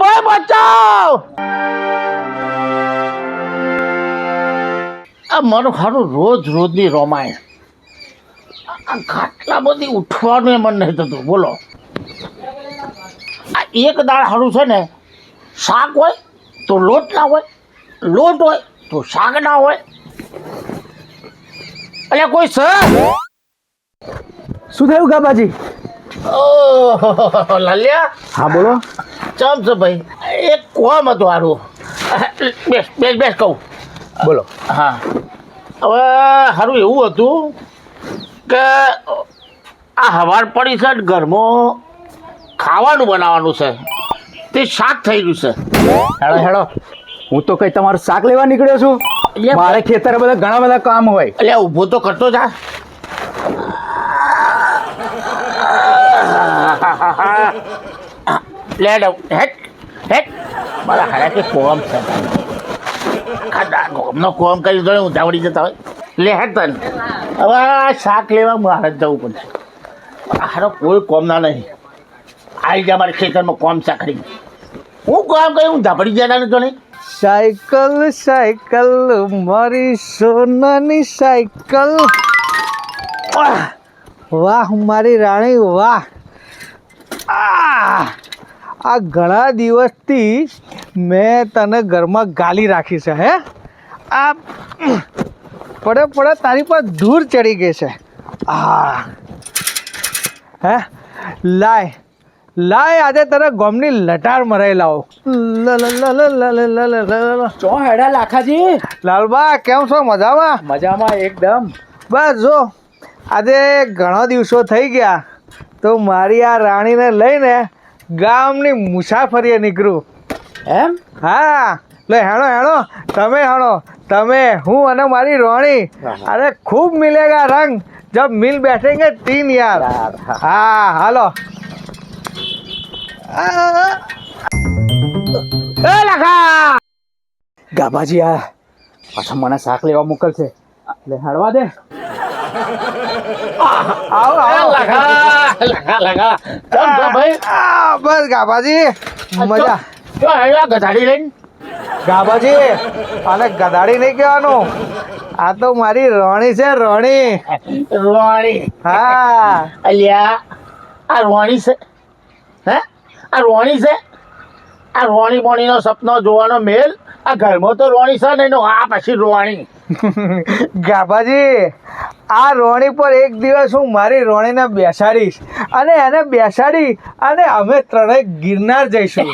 ભાઈ બચાવ! આ મારું ખારું રોજ રોજની રોમાયણ. આ ખાટલા બધી ઉઠવાનું મન નહીં થતું. બોલો. આ એક દાળ હારું છે ને, શાક હોય તો લોટ ના હોય, લોટ હોય તો શાક ના હોય. એટલે કોઈ સર શું થયું ગાબાજી? ઓહ લાલ્યા. હા બોલો. ચમ છે ભાઈ? એક કોમ હતું હારું. બેસ બેસ બેસ કહું. બોલો. હા. હવે સારું એવું હતું કે આ હવાર પડી છે ઘરમાં ખાવાનું બનાવવાનું છે. તે શાક થઈ ગયું છે. હેડો હેડો. હું તો કઈ તમારું શાક લેવા નીકળ્યો છું? મારે ખેતરે બધા ઘણા બધા કામ હોય. એટલે ઊભો તો કરતો જા. લે લો હેટ હેટ મારા હારાથી કોમ છે કોમનો કોમ કરી દો હું જાવડી જતા હોય લે હેટ તન હવે શાક લેવા મારે જવું પડશે હારો કોઈ કોમના નહીં આવી જા મારે ખેતરમાં કોમ ચાકરી હું કોમ કરી હું ધાપડી જતા તો નહીં સાયકલ સાયકલ મારી સોનાની સાયકલ વાહ મારી રાણી વાહ! આ ઘણા દિવસથી મેં તને ઘરમાં ગાલી રાખી છે હે? આ પડે પડે તારી પર દૂર ચડી ગઈ છે. આ હે? લાય લાય આજે તને ગોમની લટાર મરાઈ લાવો. ચો હેડા લાખાજી? લાલબા કેમ છો? મજામાં? મજામાં એકદમ. બસ જો આજે ઘણા દિવસો થઈ ગયા. તો મારી આ રાણીને લઈને ગામની મુસાફરીએ નીકળું. એમ? હા. લે હેણો હેણો. તમે હેણો. તમે હું અને મારી રોણી. અરે ખૂબ મિલેગા રંગ. જબ મિલ બેઠેંગે તીન યાર. હા હાલો. એ લખા! ગાબાજી આ પાછા મને શાક લેવા મોકલશે. એટલે હળવા દે. આવો આવો. લખા! લખા લખા ભાઈ. આ, બસ ગાભાજી. મજા. જો અહીંયા ગધાડી લઈને. ગાભાજી અને ગધાડી નહીં કહેવાનું. આ તો મારી રોણી છે રોણી. રોણી. હા. અલ્યા આ રોણી છે. હે? આ રોણી છે? આ રોણી બોણીનો સપનો જોવાનો મેલ. આ ઘરમાં તો રોણી છે ને આ પછી રોણી. ગાબાજી આ રોણી પર એક દિવસ હું મારી રોણીને બેસાડીશ અને એને બેસાડી અને અમે ત્રણેય ગિરનાર જઈશું.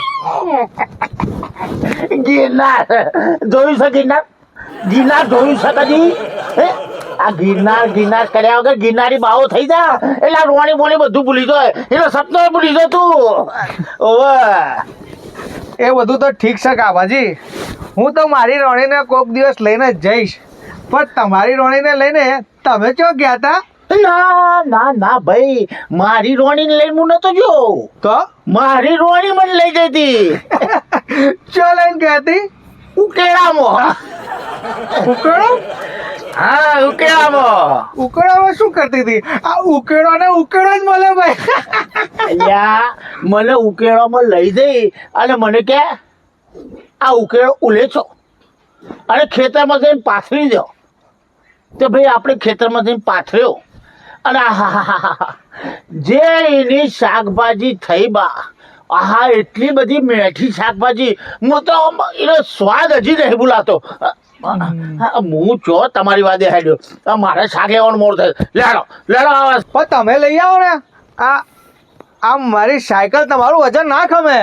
ગિરનાર? જોયું છે ગિરનાર? ગિરનાર જોયું છે કદી? હે? આ ગિરનાર ગિરનાર કર્યા વગર ગિરનારી બાવો થઈ જા. એટલે આ રોણી બોણી બધું ભૂલી જાય. એનો સપનો ભૂલી જાય તું. ઓવે. એ બધું તો ઠીક છે કાભાજી હું તો મારી રોણીને કોઈક દિવસ લઈને જઈશ. પણ તમારી રોણીને લઈને તમે ચો ગયા હતા ના ના ના ભાઈ. મારી રોણીને લઈને હું નતો જો તો? મારી રોણી મને લઈ ગઈ હતી. ચો લઈને ગયા હતી ઉકેડામાં. ઉકેડો? હા ઉકેડામાં. ઉકેડામાં શું કરતી હતી? આ ઉકેડો ને ઉકેડો જ મળે ભાઈ. યા મને ઉકેડામાં લઈ જઈ અને મને કે આ ઉકેડો ઉલેચો. અને ખેતરમાં જઈને પાથરી દો. તો ભાઈ આપણે ખેતરમાંથી પાથર્યો. અને જે એની શાકભાજી થઈ બા આહા એટલી બધી મેઠી શાકભાજી. હું તો એનો સ્વાદ હજી નહીં ભૂલાતો. હું છો તમારી વાદે હેડ્યો મારે શાક લેવાનું મોડ થાય. લેડો લેડો આવાસ પણ તમે લઈ આવો ને. આ આમ મારી સાયકલ તમારું વજન ના ખમે.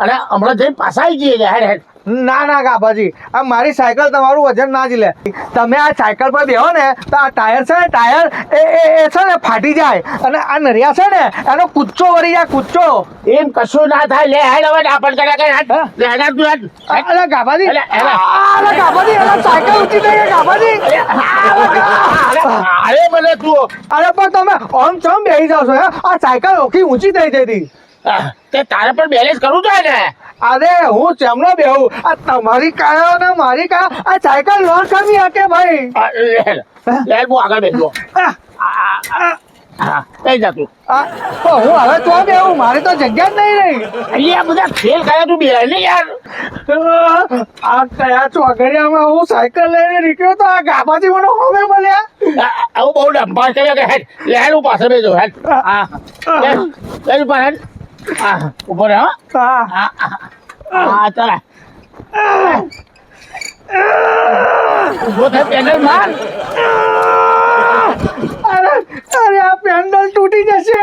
અને હમણાં જઈને પાછા આવી જઈએ. હેડ હેડ. ના ના ગાભાજી આ મારી સાયકલ તમારું વજન ના જ લે. તમે આ સાયકલ પર બેહો ને તો આ ટાયર છે ને ટાયર એ એ છે ને ફાટી જાય. અને આ નરિયા છે ને એનો કૂચો વળી જાય કૂચો એમ કશું ના થાય લે હેડ હવે આપણ કરે કે હેડ, તું હેડ. અરે અલે. અરે ગાભાજી અરે સાયકલ થઈ ગઈ ગાભાજી અરે, મને તું. અરે પણ તમે ઓમ ચમ બેહી જાવ છો હે? આ સાયકલ ઓખી ઊંચી થઈ જતી. તે તારે પણ બેલેન્સ કરવું જોઈએ ને. અરે હું ચેમનો બેહું આ તમારી કાયો ને મારી કાયો આ સાયકલ લોન કમી હકે ભાઈ? આ, લે, હું? આગળ આ, આ, આ, હા કઈ જતું આ હું હવે તો બેહું મારી તો જગ્યા જ નહીં રહી. અહીંયા બધા ખેલ કર્યા તું બે ને યાર. આ કયા ચોઘડિયામાં હું સાયકલ લઈને નીકળ્યો તો આ ગાભાજી મને મળ્યા? આ- આવું બહુ ડંપા કર્યા કે હેડ લે હું પાસે બેજો હેડ. હા. લે ઉપર હે, હો. હા ચાલ. ઊભો થાય પેન્ડલ માર. અરે અરે આ પેન્ડલ તૂટી જશે.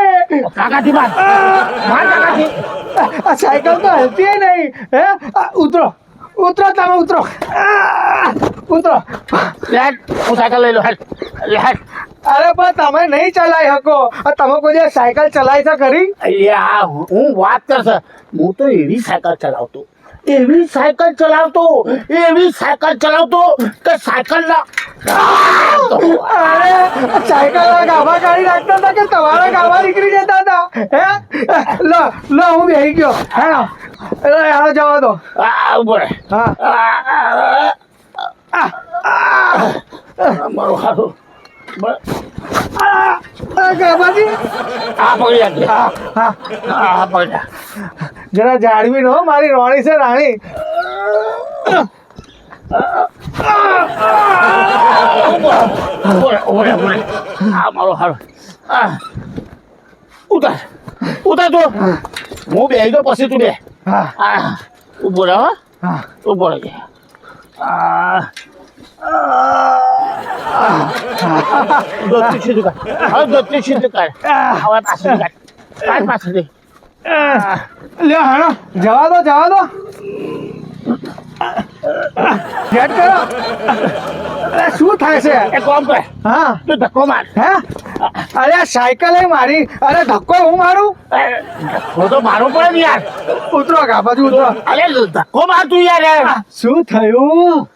કાકાથી માર. માર કાકાથી. આ સાયકલ તો હલતી નહીં. હે? ઉતરો. ઉતરો તમે ઉતરો. ઉતરો હું સાયકલ લઈ લો હેડ લે અરે પણ તમે નહીં ચલાવી શકો. તમે કોઈ દિવસ સાયકલ ચલાવી છે ખરી? અલ્યા હું વાત કરશે હું તો એવી સાયકલ ચલાવતો. એવી સાયકલ ચલાવતો એવી સાયકલ ચલાવતો કે સાયકલ ના અરે સાયકલ ગાભા કાઢી નાખતા હતા કે તમારા ગાભા નીકળી જતા હતા? હે? લો લો હું બેહી ગયો. હે જવા દો. હા. મારું હારું આ ગાભાજી આ પકડી રાખજે હા હા. આ પકડી જરા જાળવી નો મારી રોણી છે રાણી. ઊભો રહે ઊભો રહે ઊભો રહે. મારું હારું. ઉતાર. ઉતાર તું. હું. બે તો પછી તું બે. હા. આ. ઊભો રહે. હો હા ઊભો રહેજે આ દોસ્તી સીધું કર હવે દોસ્તી સીધું કર હવે પાછળ કાઢ કાઢ પાછળથી લ્યો હાલો જવા ગેટ કરો અરે શું થાય છે એ કોમ કરે હા તું ધક્કો માર હે અરે સાયકલ એ મારી અરે ધક્કો હું મારું ધક્કો તો મારું પણ યાર ઉતરો કા બાજુ ઉતરો અરે ધક્કો માર તું યાર શું થયું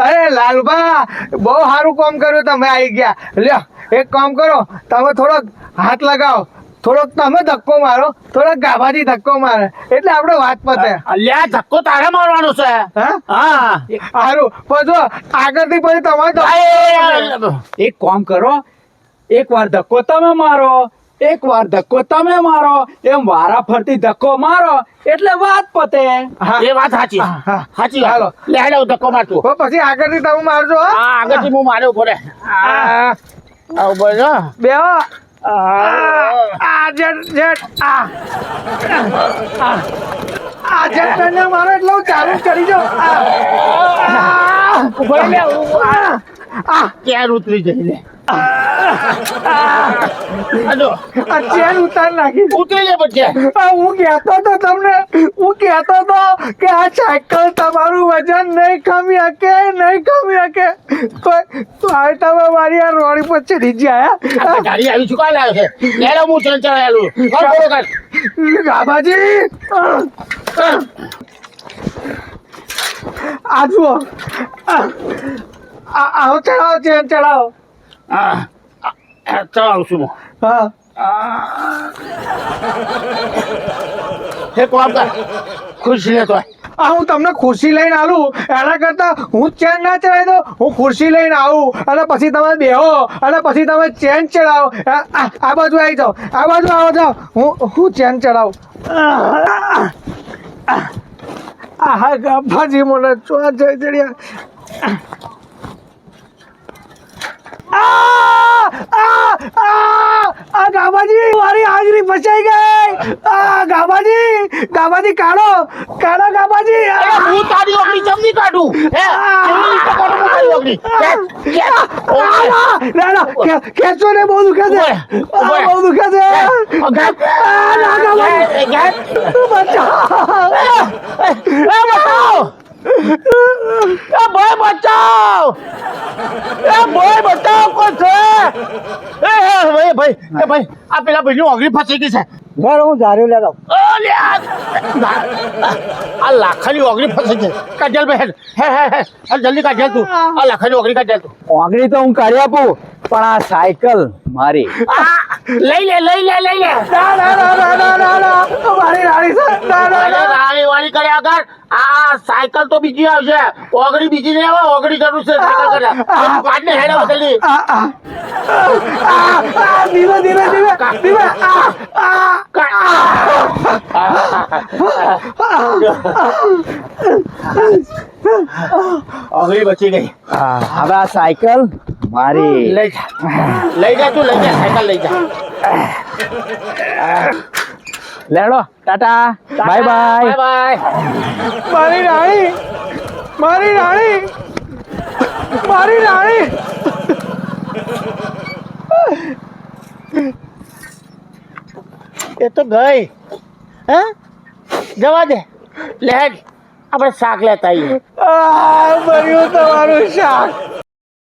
અરે લાલબા બહુ સારું કામ કર્યું તમે આવી ગયા લ્યો એક કામ કરો તમે થોડોક હાથ લગાવો થોડોક તમે ધક્કો મારો થોડોક ગાભાથી ધક્કો મારે. એટલે આપણે વાત પતે. અલ્યા ધક્કો તારે મારવાનો છે? હા? સારું પણ જો આગળથી પછી તમારે એક કામ કરો. એક વાર ધક્કો તમે મારો એક વાર ધક્કો તમે મારો એમ વારા ફરતી ધક્કો મારો એટલે વાત પતે. હા. એ વાત સાચી. સાચી હાલો. વાત લે હેડો ધક્કો મારતું. પછી આગળથી તમે મારજો હા? આગળથી હું માર્યો પડે. આ આ ઊભો રહે. બેહો. આ. જેટ જેટ આ આ. જેટ કરીને મારો એટલે ચાલુ કરી જાઉં આ. ઊભો લે, આ. ક્યાં ઉતરી જઈ લે જો, ચેન ઉતાર નાખી. ઉતરી લે પછી. હું કહેતો તો તમને હું કહેતો તો કે આ સાયકલ તમારું વજન નહીં ખમી શકે નહીં ખમી શકે તો આ તમે મારી આ રોડ પર ચડી ગયા ગાડી આવી ચુકા લાવ્યો છે. લે લે, હું ચણ ચડાયેલું આ જુઓ. આ આ- આવો ચડાવો ચેન ચડાવો. હા આ, છું હું હા ખુશી કોમ કર ખુશ લે તો આ હું તમને ખુરશી લઈને આલું. એના કરતા હું ચેન ના ચડાવી દઉં. હું ખુરશી લઈને આવું. અને પછી તમે બેહો. અને પછી તમે ચેન ચડાવો. આ- બાજુ આવી જાઓ. આ બાજુ આવો જાઓ. હું હું ચેન ચડાવું. આ હા ગભાજી મને ચોર જઈ ચડ્યા. આ આ આ આ ગાબાજી મારી હાજરી ફસાઈ ગઈ આ ગાબાજી ગાબાજી કાઢો કાઢો ગાબાજી હું તારી ઓગળી જમની કાઢું હે ઓગળી. ના ના ને બહુ દુખે છે. બહુ દુખે છે ના, ગાબાજી. ખેંચ, ખેંચ. બચાવ એ ભાઈ બચાવ! એ ભાઈ બચાવ કોણ છે? એ ભાઈ ભાઈ એ ભાઈ આ પેલા ભાઈની ઓગળી ફસી ગઈ છે. ઘર હું ધાર્યું લેતો ઓલે આ આ લાખાની ઓગળી ફસી ગઈ. કાજલ બહેન હે હે હે જલ્દી કાજલ તું. આ લાખાની ઓગળી કાજલ તું. ઓગળી તો હું કાઢી આપું. પણ આ સાયકલ મારી. લઈ લે લઈ લે લઈ લે. ના ના ના ના ના ના ના. મારી રાણી સર ના ના ના. રાણી વાળી કર્યા આગળ. આ સાયકલ તો બીજી આવશે. ઓગળી બીજી નહીં આવે ઓગળી જરૂર છે સાયકલ કરે. પાડને હેડે વસેલી આ આ આ આ ધીમે ધીમે ધીમે ધીમે. આ. ઓગળી બચી ગઈ. હવે આ સાયકલ મારી. લઈ જા. લઈ જા તું લઈ જા સાયકલ લઈ જા. લેડો ટાટા. Bye bye. બાય મારી રાણી મારી રાણી મારી રાણી. એ તો ગઈ. હે? જવા દે. લે. હેડ આપણે શાક લેતા આવીએ તમારું શાક